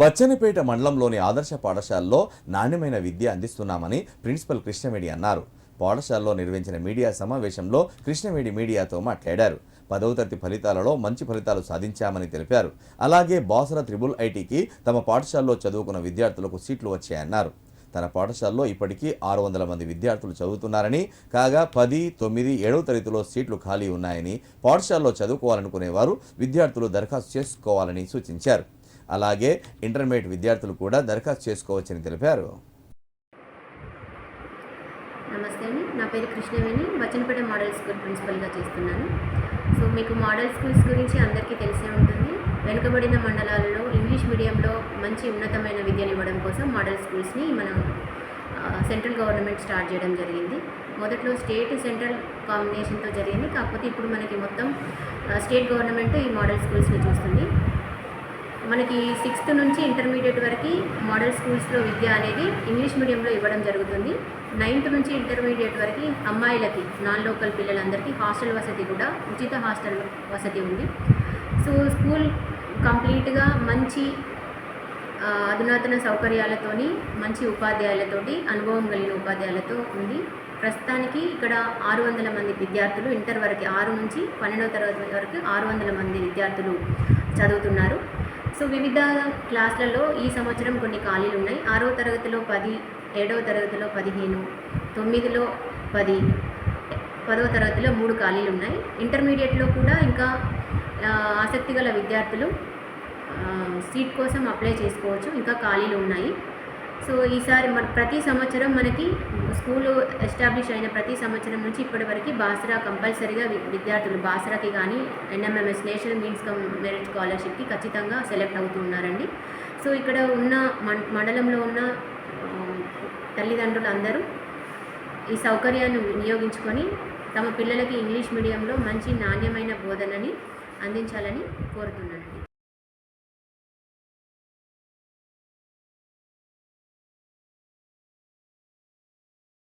బచ్చనిపేట మండలంలోని ఆదర్శ పాఠశాలలో నాణ్యమైన విద్య అందిస్తున్నామని ప్రిన్సిపల్ కృష్ణవేణి అన్నారు. పాఠశాలలో నిర్వహించిన మీడియా సమావేశంలో కృష్ణవేణి మీడియాతో మాట్లాడారు. పదవ తరగతి ఫలితాలలో మంచి ఫలితాలు సాధించామని తెలిపారు. అలాగే బాసర త్రిబుల్ ఐటీకి తమ పాఠశాలలో చదువుకున్న విద్యార్థులకు సీట్లు వచ్చాయన్నారు. తన పాఠశాలలో ఇప్పటికీ ఆరు వందల మంది విద్యార్థులు చదువుతున్నారని కాగా పది తొమ్మిది ఏడవ తరగతిలో సీట్లు ఖాళీ ఉన్నాయని పాఠశాలలో చదువుకోవాలనుకునేవారు విద్యార్థులు దరఖాస్తు చేసుకోవాలని సూచించారు. అలాగే ఇంటర్మీడియట్ విద్యార్థులు కూడా దరఖాస్తు చేసుకోవచ్చని తెలిపారు. నమస్తే అండి. నా పేరు కృష్ణవేణి. బచ్చనపేట మోడల్ స్కూల్ ప్రిన్సిపల్గా చేస్తున్నాను. సో మీకు మోడల్ స్కూల్స్ గురించి అందరికీ తెలిసే ఉంటుంది. వెనుకబడిన మండలాలలో ఇంగ్లీష్ మీడియంలో మంచి ఉన్నతమైన విద్యను ఇవ్వడం కోసం మోడల్ స్కూల్స్ని మనం సెంట్రల్ గవర్నమెంట్ స్టార్ట్ చేయడం జరిగింది. మొదట్లో స్టేట్ సెంట్రల్ కాంబినేషన్తో జరిగింది. కాకపోతే ఇప్పుడు మనకి మొత్తం స్టేట్ గవర్నమెంట్ ఈ మోడల్ స్కూల్స్ని చూస్తుంది. మనకి సిక్స్త్ నుంచి ఇంటర్మీడియట్ వరకు మోడల్ స్కూల్స్లో విద్య అనేది ఇంగ్లీష్ మీడియంలో ఇవ్వడం జరుగుతుంది. నైన్త్ నుంచి ఇంటర్మీడియట్ వరకు అమ్మాయిలకి నాన్ లోకల్ పిల్లలందరికీ హాస్టల్ వసతి కూడా ఉచిత హాస్టల్ వసతి ఉంది. సో స్కూల్ కంప్లీట్గా మంచి అధునాతన సౌకర్యాలతోని మంచి ఉపాధ్యాయులతోటి అనుభవం కలిగిన ఉపాధ్యాయులతో ఉంది. ప్రస్తుతానికి ఇక్కడ ఆరు వందల మంది విద్యార్థులు ఇంటర్ వరకు ఆరు నుంచి పన్నెండవ తరగతి వరకు ఆరు వందల మంది విద్యార్థులు చదువుతున్నారు. సో వివిధ క్లాసులలో ఈ సంవత్సరం కొన్ని ఖాళీలు ఉన్నాయి. ఆరవ తరగతిలో పది ఏడవ తరగతిలో పదిహేను తొమ్మిదిలో పది పదవ తరగతిలో మూడు ఖాళీలు ఉన్నాయి. ఇంటర్మీడియట్లో కూడా ఇంకా ఆసక్తి గల విద్యార్థులు సీట్ కోసం అప్లై చేసుకోవచ్చు. ఇంకా ఖాళీలు ఉన్నాయి. సో ఈసారి మన ప్రతి సంవత్సరం మనకి స్కూలు ఎస్టాబ్లిష్ అయిన ప్రతి సంవత్సరం నుంచి ఇప్పటి వరకు బాసరా కంపల్సరీగా విద్యార్థులు బాసరాకి కానీ NMMS national means cum merit స్కాలర్షిప్కి ఖచ్చితంగా సెలెక్ట్ అవుతున్నారండి సో ఇక్కడ ఉన్న మం- మండలంలో ఉన్న తల్లిదండ్రులు అందరూ ఈ సౌకర్యాన్ని వినియోగించుకొని తమ పిల్లలకి ఇంగ్లీష్ మీడియంలో మంచి నాణ్యమైన బోధనని అందించాలని కోరుతున్నానండి.